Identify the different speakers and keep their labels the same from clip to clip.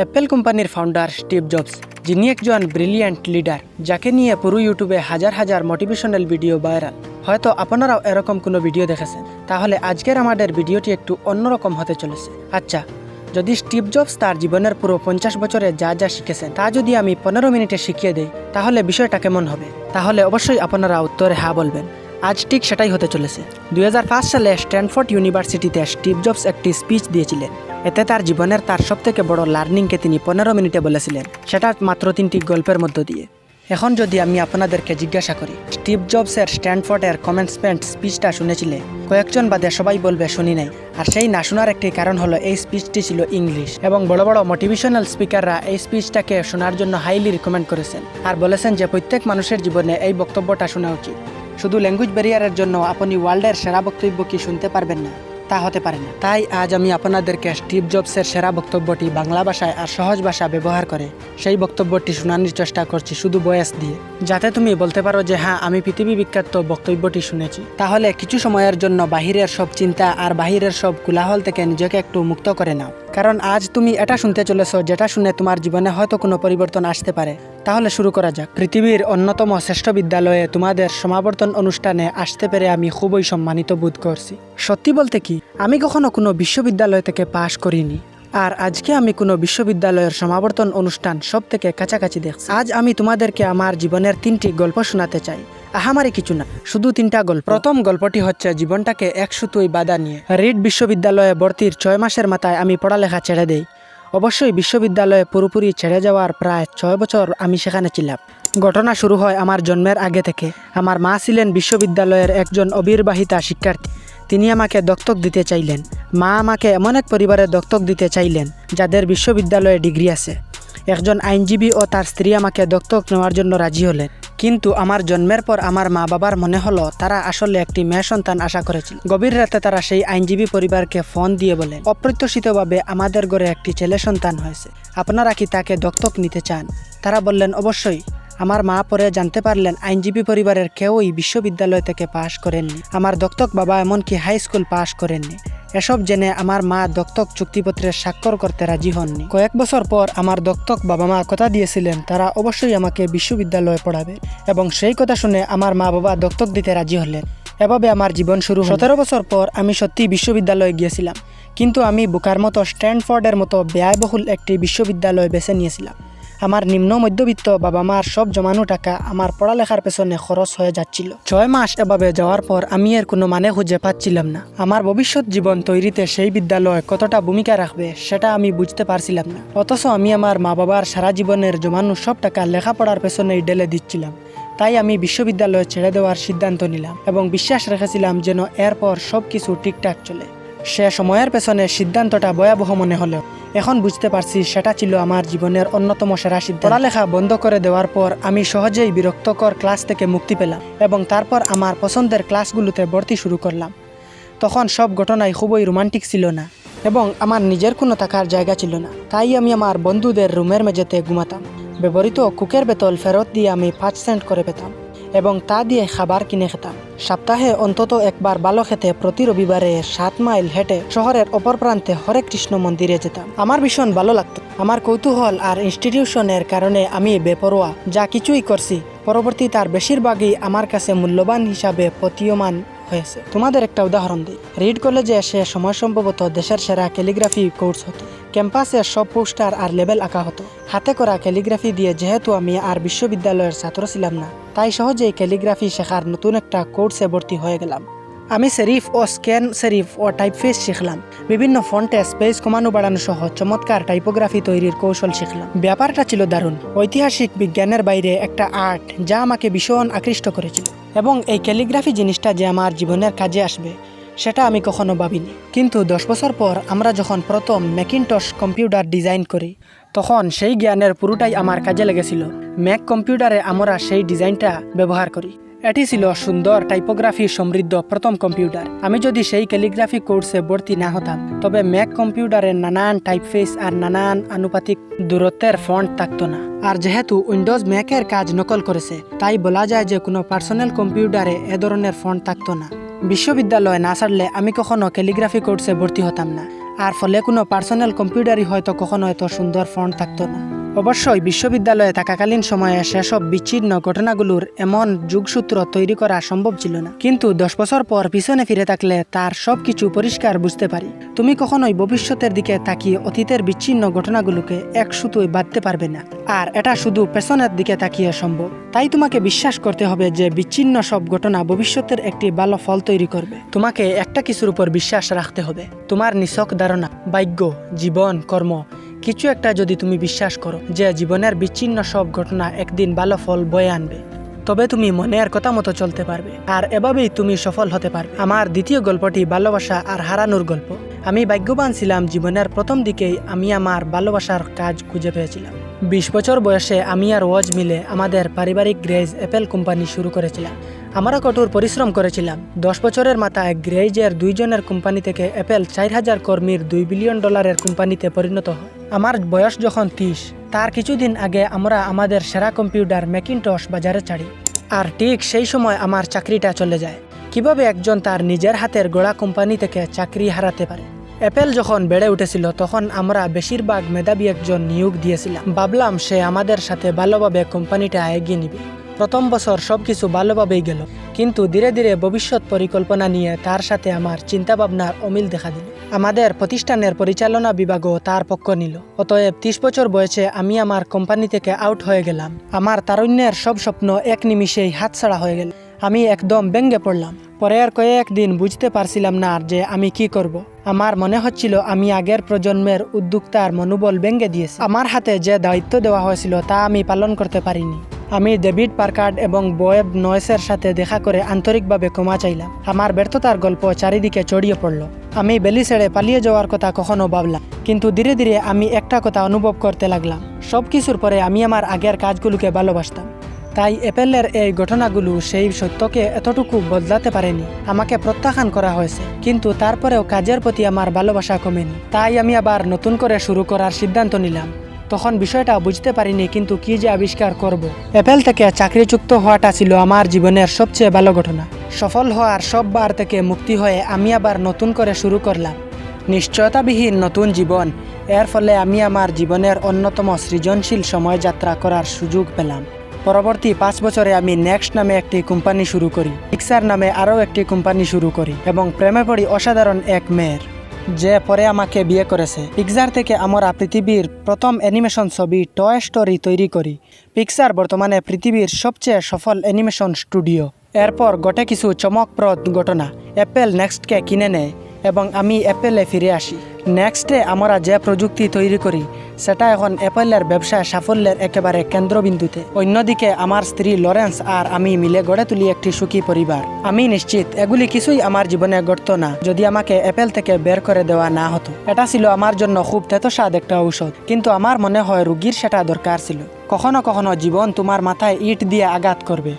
Speaker 1: Apple কোম্পানির founder Steve jobs যিনি একজন ব্রিলিয়ান্ট লিডার যাকে নিয়ে পুরো ইউটিউবে হাজার হাজার মোটিভেশনাল ভিডিও ভাইরাল হয়তো আপনারাও এরকম কোনো ভিডিও দেখেছেন। তাহলে আজকের আমাদের ভিডিওটি একটু অন্যরকম হতে চলেছে। আচ্ছা যদি স্টিভ জবস তার জীবনের পুরো পঞ্চাশ বছরে যা যা শিখেছেন, তা যদি আমি পনেরো মিনিটে শিখিয়ে দেই, তাহলে বিষয়টা কেমন হবে? তাহলে অবশ্যই আপনারা উত্তরে হ্যাঁ বলবেন। আজ ঠিক সেটাই হতে চলেছে। দুই হাজার পাঁচ সালে স্ট্যানফোর্ড ইউনিভার্সিটিতে স্টিভ জবস একটি স্পিচ দিয়েছিলেন। এতে তার জীবনের তার সবথেকে বড় লার্নিংকে তিনি পনেরো মিনিটে বলেছিলেন। সেটা মাত্র তিনটি গল্পের মধ্য দিয়ে। এখন যদি আমি আপনাদেরকে জিজ্ঞাসা করি, স্টিভ জবসের স্ট্যানফোর্ডের কমেন্সমেন্ট স্পিচটা শুনেছিলে? কয়েকজন বাদে সবাই বলবে, শুনি নাই। আর সেই না শোনার একটি কারণ হলো, এই স্পিচটি ছিল ইংলিশ। এবং বড় বড় মোটিভেশনাল স্পিকাররা এই স্পিচটাকে শোনার জন্য হাইলি রিকমেন্ড করেছেন। আর বলেছেন যে, প্রত্যেক মানুষের জীবনে এই বক্তব্যটা শোনা উচিত। শুধু ল্যাঙ্গুয়েজ ব্যারিয়ারের জন্য আপনি ওয়ার্ল্ডের সেরা বক্তব্য কি শুনতে পারবেন না? তা হতে পারে না। তাই আজ আমি আপনাদেরকে স্টিভ জবসের সেরা বক্তব্যটি বাংলা ভাষায় আর সহজ ভাষা ব্যবহার করে সেই বক্তব্যটি শোনানোর চেষ্টা করছি শুধু বয়স দিয়ে। যাতে তুমি বলতে পারো যে হ্যাঁ আমি পৃথিবী বিখ্যাত বক্তব্যটি শুনেছি। তাহলে কিছু সময়ের জন্য বাহিরের সব চিন্তা আর বাহিরের সব কোলাহল থেকে নিজেকে একটু মুক্ত করে নাও। কারণ আজ তুমি এটা শুনতে চলেছ, যেটা শুনে তোমার জীবনে হয়তো কোনো পরিবর্তন আসতে পারে। তাহলে শুরু করা যাক। পৃথিবীর অন্যতম শ্রেষ্ঠ বিদ্যালয়ে তোমাদের সমাবর্তন অনুষ্ঠানে আসতে পেরে আমি খুবই সম্মানিত বোধ করছি। সত্যি বলতে কি, আমি কখনো কোনো বিশ্ববিদ্যালয় থেকে পাশ করিনি। আর আজকে আমি কোনো বিশ্ববিদ্যালয়ের সমাবর্তন অনুষ্ঠান সব থেকে কাছাকাছি দেখছি। আজ আমি তোমাদেরকে আমার জীবনের তিনটি গল্প শোনাতে চাই। আহামারি কিছু না, শুধু তিনটা গল্প। প্রথম গল্পটি হচ্ছে জীবনটাকে এক সুতোই বাধা নিয়ে। রিড বিশ্ববিদ্যালয়ে ভর্তির ছয় মাসের মাথায় আমি পড়ালেখা ছেড়ে দেই। অবশ্যই বিশ্ববিদ্যালয়ে পুরোপুরি ছেড়ে যাওয়ার প্রায় ছয় বছর আমি সেখানে ছিলাম। ঘটনা শুরু হয় আমার জন্মের আগে থেকে। আমার মা ছিলেন বিশ্ববিদ্যালয়ের একজন অবির্বাহিতা শিক্ষার্থী। তিনি আমাকে দত্তক দিতে চাইলেন। মা আমাকে এমন এক পরিবারে দত্তক দিতে চাইলেন, যাদের বিশ্ববিদ্যালয়ে ডিগ্রি আছে। একজন আইনজীবী ও তার স্ত্রী আমাকে দত্তক নেওয়ার জন্য রাজি হলেন। কিন্তু আমার জন্মের পর আমার মা বাবার মনে হলো, তারা আসলে একটি মেয়ে সন্তান আশা করেছিল। গভীর রাতে তারা সেই আইনজীবী পরিবারকে ফোন দিয়ে বলেন, অপ্রত্যাশিতভাবে আমাদের ঘরে একটি ছেলে সন্তান হয়েছে। আপনারা কি তাকে দত্তক নিতে চান? তারা বললেন, অবশ্যই। আমার মা পরে জানতে পারলেন আইনজীবী পরিবারের কেউই বিশ্ববিদ্যালয় থেকে পাশ করেননি। আমার দত্তক বাবা এমনকি হাই স্কুল পাশ করেননি। এসব জেনে আমার মা দত্তক চুক্তিপত্রে স্বাক্ষর করতে রাজি হননি। কয়েক বছর পর আমার দত্তক বাবা মা কথা দিয়েছিলেন, তারা অবশ্যই আমাকে বিশ্ববিদ্যালয়ে পড়াবে। এবং সেই কথা শুনে আমার মা বাবা দত্তক দিতে রাজি হলেন। এভাবে আমার জীবন শুরু সতেরো বছর পর আমি সত্যি বিশ্ববিদ্যালয়ে গিয়েছিলাম। কিন্তু আমি বুকার মতো স্ট্যানফোর্ডের মতো ব্যয়বহুল একটি বিশ্ববিদ্যালয় বেছে নিয়েছিলাম। আমার নিম্ন মধ্যবিত্ত বাবা মার সব জমানো টাকা আমার পড়ালেখার পেছনে খরচ হয়ে যাচ্ছিল। ছয় মাস এভাবে যাওয়ার পর আমি এর কোনো মানে খুঁজে পাচ্ছিলাম না। আমার ভবিষ্যৎ জীবন তৈরিতে সেই বিদ্যালয় কতটা ভূমিকা রাখবে সেটা আমি বুঝতে পারছিলাম না। অথচ আমি আমার মা বাবার সারা জীবনের জমানো সব টাকা লেখাপড়ার পেছনেই ঢেলে দিচ্ছিলাম। তাই আমি বিশ্ববিদ্যালয় ছেড়ে দেওয়ার সিদ্ধান্ত নিলাম এবং বিশ্বাস রেখেছিলাম যেন এরপর সব কিছু ঠিকঠাক চলে। সে সময়ের পেছনে সিদ্ধান্তটা ভয়াবহ মনে হলেও। এখন বুঝতে পারছি সেটা ছিল আমার জীবনের অন্যতম সেরা সিদ্ধান্ত। পড়ালেখা বন্ধ করে দেওয়ার পর আমি সহজেই বিরক্তকর ক্লাস থেকে মুক্তি পেলাম এবং তারপর আমার পছন্দের ক্লাসগুলোতে ভর্তি শুরু করলাম। তখন সব ঘটনাই খুবই রোমান্টিক ছিল না এবং আমার নিজের কোনো থাকার জায়গা ছিল না। তাই আমি আমার বন্ধুদের রুমের মেঝেতে ঘুমাতাম। ব্যবহৃত কুকের বেতল ফেরত দিয়ে আমি পাঁচ সেন্ট করে পেতাম। এবং তা দিয়ে খাবার কিনে খেতাম। সপ্তাহে অন্তত একবার ভালো খেতে প্রতি রবিবারে সাত মাইল হেঁটে শহরের অপর প্রান্তে হরে কৃষ্ণ মন্দিরে যেতাম। আমার ভীষণ ভালো লাগতো। আমার কৌতূহল আর ইনস্টিটিউশনের কারণে আমি বেপরোয়া, যা কিছুই করছি, পরবর্তী তার বেশিরভাগই আমার কাছে মূল্যবান হিসাবে প্রতীয়মান হয়েছে। তোমাদের একটা উদাহরণ দিই। রিড কলেজে এসে সময় সম্ভবত দেশের সেরা ক্যালিগ্রাফি কোর্স হতো। ক্যাম্পাসে সব পোস্টার আর লেবেল আঁকা হতো। হাতে করা ক্যালিগ্রাফি দিয়ে যেহেতু আমি আর বিশ্ববিদ্যালয়ের ছাত্র ছিলাম না, তাই সহজেই ক্যালিগ্রাফি শেখার নতুন একটা কোর্সে ভর্তি হয়ে গেলাম। আমি সেরিফ ও স্ক্যান সেরিফ ও টাইপফেস শিখলাম। বিভিন্ন ফন্টে স্পেস কমানো বাড়ানো সহ চমৎকার টাইপোগ্রাফি তৈরির কৌশল শিখলাম। ব্যাপারটা ছিল দারুণ। ঐতিহাসিক বিজ্ঞানের বাইরে একটা আর্ট যা আমাকে ভীষণ আকৃষ্ট করেছিল। এবং এই ক্যালিগ্রাফি জিনিসটা যে আমার জীবনের কাজে আসবে সেটা আমি কখনো ভাবিনি। কিন্তু দশ বছর পর আমরা যখন প্রথম ম্যাকিনটস কম্পিউটার ডিজাইন করি, তখন সেই জ্ঞানের পুরোটাই আমার কাজে লেগেছিল। ম্যাক কম্পিউটারে আমরা সেই ডিজাইনটা ব্যবহার করি। এটি ছিল সুন্দর টাইপোগ্রাফি সমৃদ্ধ প্রথম কম্পিউটার আমি যদি সেই ক্যালিগ্রাফি কোর্সে ভর্তি না হতাম, তবে ম্যাক কম্পিউটারে নানান টাইপফেস আর নানান আনুপাতিক দূরত্বের ফন্ট থাকতো না। আর যেহেতু উইন্ডোজ ম্যাকের কাজ নকল করেছে, তাই বলা যায় যে কোনো পার্সোনাল কম্পিউটারে এ ধরনের ফন্ট থাকতো না। বিশ্ববিদ্যালয়ে না ছাড়লে আমি কখনো ক্যালিগ্রাফি কোর্সে ভর্তি হতাম না। আর ফলে কোনো পার্সোনাল কম্পিউটারই হয়তো কখনো এত সুন্দর ফন্ট থাকতো না। অবশ্যই বিশ্ববিদ্যালয়ে থাকাকালীন সময়ে সেসব বিচ্ছিন্ন ঘটনাগুলোর এমন যুগসূত্র তৈরি করা সম্ভব ছিল না। কিন্তু দশ বছর পর পিছনে ফিরে থাকলে তার সব কিছু পরিষ্কার বুঝতে পারি। তুমি কখনোই ভবিষ্যতের দিকে তাকিয়ে অতীতের বিচ্ছিন্ন ঘটনাগুলোকে এক সুতোয় বাঁধতে পারবে না। আর এটা শুধু পেছনের দিকে তাকিয়ে সম্ভব। তাই তোমাকে বিশ্বাস করতে হবে যে বিচ্ছিন্ন সব ঘটনা ভবিষ্যতের একটি ভালো ফল তৈরি করবে। তোমাকে একটা কিছুর উপর বিশ্বাস রাখতে হবে। তোমার নিছক ধারণা, ভাগ্য, জীবন, কর্ম কিছু একটা যদি তুমি বিশ্বাস করো যে জীবনের বিচ্ছিন্ন সব ঘটনা একদিন ভালো ফল বয়ে আনবে, তবে তুমি মনের কথা মতো চলতে পারবে। আর এভাবেই তুমি সফল হতে পারবে। আমার দ্বিতীয় গল্পটি ভালোবাসা আর হারানোর গল্প। আমি ভাগ্যবান ছিলাম জীবনের প্রথম দিকেই আমি আমার ভালোবাসার কাজ খুঁজে পেয়েছিলাম। বিশ বছর বয়সে আমি আর ওয়াজ মিলে আমাদের পারিবারিক গ্রেজ অ্যাপেল কোম্পানি শুরু করেছিলাম। আমরা কঠোর পরিশ্রম করেছিলাম। দশ বছরের মাথায় গ্রেজের দুইজনের কোম্পানি থেকে অ্যাপেল চার হাজার কর্মীর দুই বিলিয়ন ডলারের কোম্পানিতে পরিণত হয়। আমার বয়স যখন তিরিশ, তার কিছুদিন আগে আমরা আমাদের সেরা কম্পিউটার ম্যাকিনটস বাজারে ছাড়ি আর ঠিক সেই সময় আমার চাকরিটা চলে যায়। কীভাবে একজন তার নিজের হাতের গোড়া কোম্পানি থেকে চাকরি হারাতে পারে? অ্যাপেল যখন বেড়ে উঠেছিল, তখন আমরা বেশিরভাগ মেধাবী একজন নিয়োগ দিয়েছিলাম। ভাবলাম সে আমাদের সাথে ভালোভাবে কোম্পানিটা এগিয়ে নিবে। প্রথম বছর সব কিছু ভালোভাবেই গেল। কিন্তু ধীরে ধীরে ভবিষ্যৎ পরিকল্পনা নিয়ে তার সাথে আমার চিন্তাভাবনার অমিল দেখা দিল। আমাদের প্রতিষ্ঠানের পরিচালনা বিভাগও তার পক্ষ নিল। অতএব ত্রিশ বছর বয়সে আমি আমার কোম্পানি থেকে আউট হয়ে গেলাম। আমার তারুণ্যের সব স্বপ্ন এক নিমিষেই হাতছাড়া হয়ে গেল। আমি একদম ব্যঙ্গে পড়লাম। পরের কয়েকদিন বুঝতে পারছিলাম না যে আমি কি করব। আমার মনে হচ্ছিল আমি আগের প্রজন্মের উদ্যোক্তার মনোবল ব্যঙ্গে দিয়েছি। আমার হাতে যে দায়িত্ব দেওয়া হয়েছিল তা আমি পালন করতে পারিনি। আমি ডেভিড পার্কার্ড এবং বয়েব নয়েসের সাথে দেখা করে আন্তরিকভাবে ক্ষমা চাইলাম। আমার ব্যর্থতার গল্প চারিদিকে ছড়িয়ে পড়ল। আমি বেলি ছেড়ে পালিয়ে যাওয়ার কথা কখনো ভাবলাম, কিন্তু ধীরে ধীরে আমি একটা কথা অনুভব করতে লাগলাম। সব কিছুর পরে আমি আমার আগের কাজগুলোকে ভালোবাসতাম। তাই অ্যাপেলের এই ঘটনাগুলো সেই সত্যকে এতটুকু বদলাতে পারেনি, আমাকে প্রত্যাখ্যান করা হয়েছে। কিন্তু তারপরেও কাজের প্রতি আমার ভালোবাসা কমেনি। তাই আমি আবার নতুন করে শুরু করার সিদ্ধান্ত নিলাম। তখন বিষয়টা বুঝতে পারিনি, কিন্তু কি যে আবিষ্কার করব। অ্যাপেল থেকে চাকরিযুক্ত হওয়াটা ছিল আমার জীবনের সবচেয়ে ভালো ঘটনা। সফল হওয়ার সব বার থেকে মুক্তি হয়ে আমি আবার নতুন করে শুরু করলাম। নিশ্চয়তাবিহীন নতুন জীবন, এর ফলে আমি আমার জীবনের অন্যতম সৃজনশীল সময় যাত্রা করার সুযোগ পেলাম। পরবর্তী পাঁচ বছরে আমি নেক্সট নামে একটি কোম্পানি শুরু করি পিক্সার নামে আরও একটি কোম্পানি শুরু করি এবং প্রেমে পড়ি অসাধারণ এক মেয়ের। যে পরে আমাকে বিয়ে করেছে। পিকচার থেকে আমরা পৃথিবীর প্রথম অ্যানিমেশন ছবি টয় স্টোরি তৈরি করি। পিক্সার বর্তমানে পৃথিবীর সবচেয়ে সফল অ্যানিমেশন স্টুডিও এরপর ঘটে কিছু চমকপ্রদ ঘটনা। অ্যাপেল নেক্সটকে কিনে নেয়। এবং আমি অ্যাপেলে ফিরে আসি। নেক্সটে আমরা যে প্রযুক্তি তৈরি করি, সেটা এখন অ্যাপেলের ব্যবসায় সাফল্যের একেবারে কেন্দ্রবিন্দুতে। অন্যদিকে আমার স্ত্রী লরেন্স আর আমি মিলে গড়ে তুলি একটি সুখী পরিবার। আমি নিশ্চিত, এগুলি কিছুই আমার জীবনে ঘটত না, যদি আমাকে অ্যাপেল থেকে বের করে দেওয়া না হতো। এটা ছিল আমার জন্য খুব তেতস্বাদ একটা ঔষধ, কিন্তু আমার মনে হয় রুগীর সেটা দরকার ছিল। কখনো কখনো জীবন তোমার মাথায় ইট দিয়ে আঘাত করবে।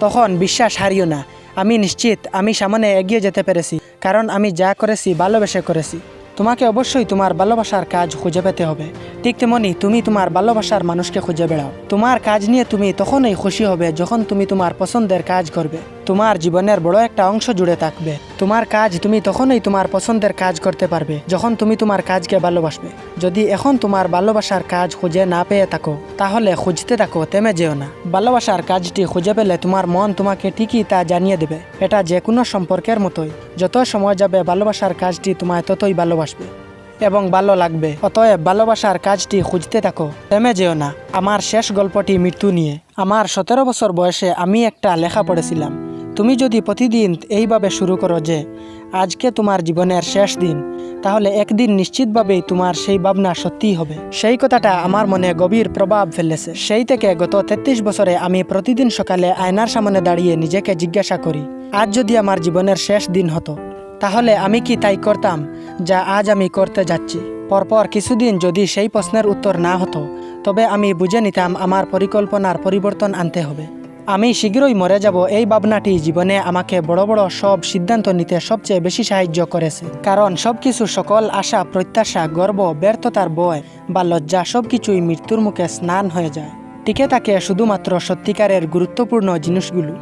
Speaker 1: তখন বিশ্বাস হারিও না। আমি নিশ্চিত, আমি সামনে এগিয়ে যেতে পেরেছি। কারণ আমি যা করেছি, ভালোবেসে করেছি। তোমাকে অবশ্যই তোমার ভালোবাসার কাজ খুঁজে পেতে হবে। ঠিক তেমনি তুমি তোমার ভালোবাসার মানুষকে খুঁজে বেড়াও। তোমার কাজ নিয়ে তুমি তখনই খুশি হবে যখন তুমি তোমার পছন্দের কাজ করবে। তোমার জীবনের বড় একটা অংশ জুড়ে থাকবে। তোমার কাজ তুমি তখনই তোমার পছন্দের কাজ করতে পারবে, যখন তুমি তোমার কাজকে ভালোবাসবে। যদি এখন তোমার ভালোবাসার কাজ খুঁজে না পেয়ে থাকো, তাহলে খুঁজতে থাকো, থেমে যেও না। ভালোবাসার কাজটি খুঁজে পেলে তোমার মন তোমাকে ঠিকই তা জানিয়ে দেবে। এটা যে কোনো সম্পর্কের মতোই, যত সময় যাবে ভালোবাসার কাজটি তোমায় ততই ভালোবাসবে এবং ভালো লাগবে। অতএব ভালোবাসার কাজটি খুঁজতে থাকো, থেমে যেও না। আমার শেষ গল্পটি মৃত্যু নিয়ে। আমার সতেরো বছর বয়সে আমি একটা লেখা পড়েছিলাম। তুমি যদি প্রতিদিন এইভাবে শুরু করো যে, আজকে তোমার জীবনের শেষ দিন, তাহলে একদিন নিশ্চিতভাবেই তোমার সেই ভাবনা সত্যিই হবে। সেই কথাটা আমার মনে গভীর প্রভাব ফেলেছে। সেই থেকে গত তেত্রিশ বছরে আমি প্রতিদিন সকালে আয়নার সামনে দাঁড়িয়ে নিজেকে জিজ্ঞাসা করি, আজ যদি আমার জীবনের শেষ দিন হতো, তাহলে আমি কি তাই করতাম যা আজ আমি করতে যাচ্ছি? পরপর কিছুদিন যদি সেই প্রশ্নের উত্তর না হতো, তবে আমি বুঝে নিতাম আমার পরিকল্পনার পরিবর্তন আনতে হবে। আমি শীঘ্রই মরে যাব। এই ভাবনাটি জীবনে আমাকে বড় বড় সব সিদ্ধান্ত নিতে সবচেয়ে বেশি সাহায্য করেছে। কারণ সবকিছু সকল আশা, প্রত্যাশা, গর্ব, ব্যর্থতার বয় বা লজ্জা সবকিছুই মৃত্যুর মুখে স্নান হয়ে যায়। টিকে থাকে শুধুমাত্র সত্যিকারের গুরুত্বপূর্ণ জিনিসগুলো।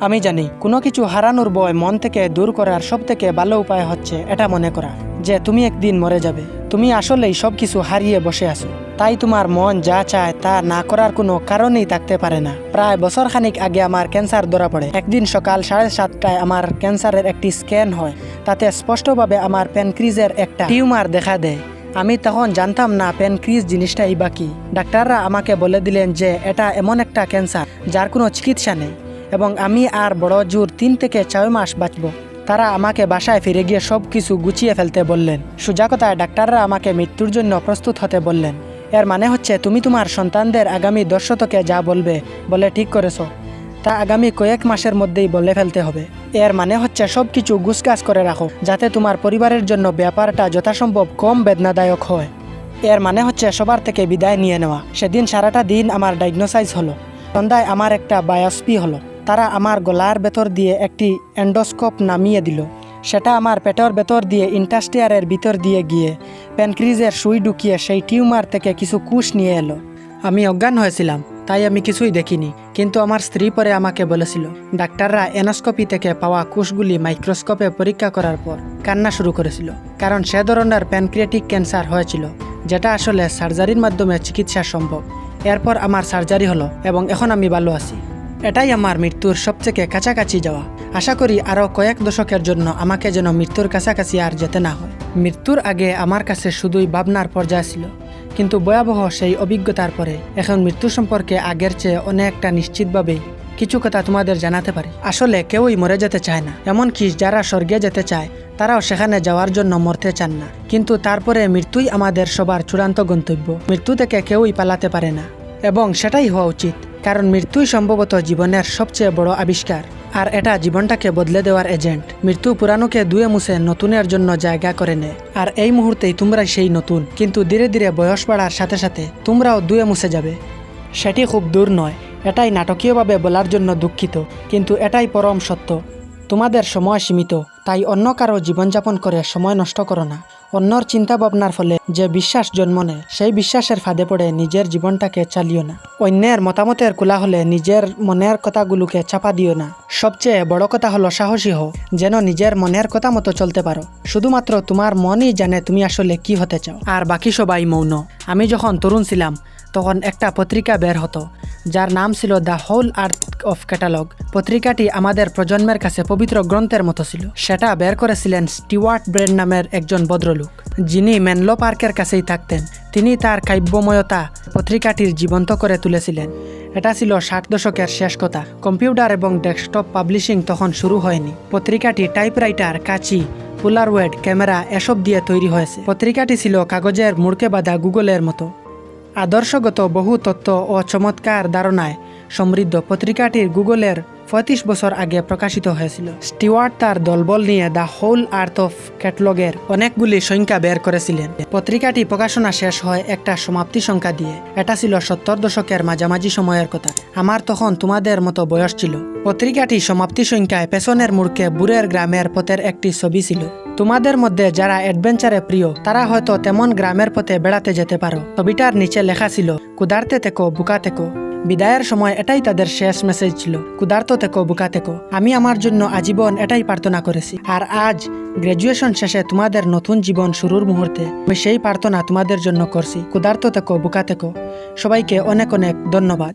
Speaker 1: আমি জানি, কোনো কিছু হারানোর বয় মন থেকে দূর করার সব থেকে ভালো উপায় হচ্ছে এটা মনে করা, যে তুমি একদিন মরে যাবে। তুমি আসলেই সব কিছু হারিয়ে বসে আছো। তাই তোমার মন যা চায় তা না করার কোনো কারণেই থাকতে পারে না। প্রায় বছর খানিক আগে আমার ক্যান্সার ধরা পড়ে। একদিন সকাল সাড়ে সাতটায় আমার ক্যান্সারের একটি স্ক্যান হয়। তাতে স্পষ্টভাবে আমার প্যানক্রিজের একটা টিউমার দেখা দেয়। আমি তখন জানতাম না প্যানক্রিজ জিনিসটাই বাকি ডাক্তাররা আমাকে বলে দিলেন যে এটা এমন একটা ক্যান্সার, যার কোনো চিকিৎসা নেই। এবং আমি আর বড় জোর তিন থেকে ছয় মাস বাঁচব। তারা আমাকে বাসায় ফিরে গিয়ে সব কিছু গুছিয়ে ফেলতে বললেন। সোজা কথায় ডাক্তাররা আমাকে মৃত্যুর জন্য প্রস্তুত হতে বললেন। এর মানে হচ্ছে তুমি তোমার সন্তানদের আগামী দশ শতকে যা বলবে, বলে ঠিক করেছ। তা আগামী কয়েক মাসের মধ্যেই বলে ফেলতে হবে। এর মানে হচ্ছে সব কিছু গুছগাছ করে রাখো, যাতে তোমার পরিবারের জন্য ব্যাপারটা যথাসম্ভব কম বেদনাদায়ক হয়। এর মানে হচ্ছে সবার থেকে বিদায় নিয়ে নেওয়া। সেদিন সারাটা দিন আমার ডায়াগনোসাইজ হলো। সন্ধ্যায় আমার একটা বায়োস্পি হলো। তারা আমার গলার ভেতর দিয়ে একটি অ্যান্ডোস্কোপ নামিয়ে দিল। সেটা আমার পেটের ভেতর দিয়ে ইন্টাস্টিয়ারের ভিতর দিয়ে গিয়ে প্যানক্রিজের সুই ঢুকিয়ে সেই টিউমার থেকে কিছু কুশ নিয়ে এলো। আমি অজ্ঞান হয়েছিলাম, তাই আমি কিছুই দেখিনি, কিন্তু আমার স্ত্রী পরে আমাকে বলেছিল, ডাক্তাররা এনোস্কোপি থেকে পাওয়া কোষগুলি মাইক্রোস্কোপে পরীক্ষা করার পর কান্না শুরু করেছিল, কারণ সে ধরনের প্যানক্রিয়েটিক ক্যান্সার হয়েছিল, যেটা আসলে সার্জারির মাধ্যমে চিকিৎসা সম্ভব। এরপর আমার সার্জারি হলো এবং এখন আমি ভালো আছি। এটাই আমার মৃত্যুর সবথেকে কাছাকাছি যাওয়া। আশা করি আরও কয়েক দশকের জন্য আমাকে যেন মৃত্যুর কাছাকাছি আর যেতে না হয়। মৃত্যুর আগে আমার কাছে শুধুই ভাবনার পর্যায় ছিল। কিন্তু ভয়াবহ সেই অভিজ্ঞতার পরে এখন মৃত্যু সম্পর্কে আগের চেয়ে অনেকটা নিশ্চিতভাবে কিছু কথা তোমাদের জানাতে পারি। আসলে কেউই মরে যেতে চায় না। এমনকি যারা স্বর্গে যেতে চায়, তারাও সেখানে যাওয়ার জন্য মরতে চান না। কিন্তু তারপরে মৃত্যুই আমাদের সবার চূড়ান্ত গন্তব্য। মৃত্যু থেকে কেউই পালাতে পারে না। এবং সেটাই হওয়া উচিত, কারণ মৃত্যুই সম্ভবত জীবনের সবচেয়ে বড় আবিষ্কার। আর এটা জীবনটাকে বদলে দেওয়ার এজেন্ট। মৃত্যু পুরানোকে দুয়ে মুছে নতুনের জন্য জায়গা করে নেয় আর এই মুহূর্তেই তোমরাই সেই নতুন। কিন্তু ধীরে ধীরে বয়স বাড়ার সাথে সাথে তোমরাও দুয়ে মুছে যাবে। সেটি খুব দূর নয়। এটাই নাটকীয়ভাবে বলার জন্য দুঃখিত। কিন্তু এটাই পরম সত্য। তোমাদের সময় সীমিত। তাই অন্য কারও জীবনযাপন করে সময় নষ্ট করো না। অন্যর চিন্তা ভাবনার ফলে যে বিশ্বাস জন্ম নেয়, সেই বিশ্বাসের ফাঁদে পড়ে নিজের জীবনটাকে চালিও না। অন্যের মতামতের কোলা হলে নিজের মনের কথাগুলোকে চাপা দিও না। সবচেয়ে বড় কথা হলো সাহসী হও, যেন নিজের মনের কথা মতো চলতে পারো। শুধুমাত্র তোমার মনই জানে তুমি আসলে কি হতে চাও। আর বাকি সবাই মৌন। আমি যখন তরুণ ছিলাম, তখন একটা পত্রিকা বের হতো, যার নাম ছিল the whole earth of catalogue পত্রিকাটি আমাদের প্রজন্মের কাছে পবিত্র গ্রন্থের মতো ছিল। সেটা বের করেছিলেন স্টিওয়ার্ট ব্রেন নামের একজন ভদ্রলোক, যিনি ম্যানলো পার্কের কাছেই থাকতেন। তিনি তার কাব্যময়তা পত্রিকাটির জীবন্ত করে তুলেছিলেন। এটা ছিল ষাট দশকের শেষ কথা। কম্পিউটার এবং ডেস্কটপ পাবলিশিং তখন শুরু হয়নি। পত্রিকাটি টাইপরাইটার, কাঁচি, পোলারওয়েড ক্যামেরা এসব দিয়ে তৈরি হয়েছে। পত্রিকাটি ছিল কাগজের মুড়কে বাঁধা গুগলের মতো। আদর্শগত বহু তত্ত্ব ও চমৎকার ধারণায় সমৃদ্ধ পত্রিকাটির গুগলের পঁয়ত্রিশ বছর আগে প্রকাশিত হয়েছিল। স্টিওয়ার্ট তার দলবল নিয়ে দ্য হোল আর্থ অফ ক্যাটলগের অনেকগুলি সংখ্যা বের করেছিলেন। পত্রিকাটি প্রকাশনা শেষ হয় একটা সমাপ্তি সংখ্যা দিয়ে। এটা ছিল সত্তর দশকের মাঝামাঝি সময়ের কথা। আমার তখন তোমাদের মতো বয়স ছিল। পত্রিকাটি সমাপ্তি সংখ্যায় পেছনের মূর্খে বুড়ের গ্রামের পথের একটি ছবি ছিল। তোমাদের মধ্যে যারা অ্যাডভেঞ্চারে প্রিয়, তারা হয়তো তেমন গ্রামের পথে বেড়াতে যেতে পারো। ছবিটার নিচে লেখা ছিল, কুদার্তে থেকো, বুকা থেকো। বিদায়ের সময় এটাই তাদের শেষ মেসেজ ছিল। কুদার্ত থেকো, বুকা থেকো। আমি আমার জন্য আজীবন এটাই প্রার্থনা করেছি। আর আজ গ্রাজুয়েশন শেষে তোমাদের নতুন জীবন শুরুর মুহূর্তে আমি সেই প্রার্থনা তোমাদের জন্য করছি। কুদার্ত থেকো, বুকা থেকো। সবাইকে অনেক অনেক ধন্যবাদ।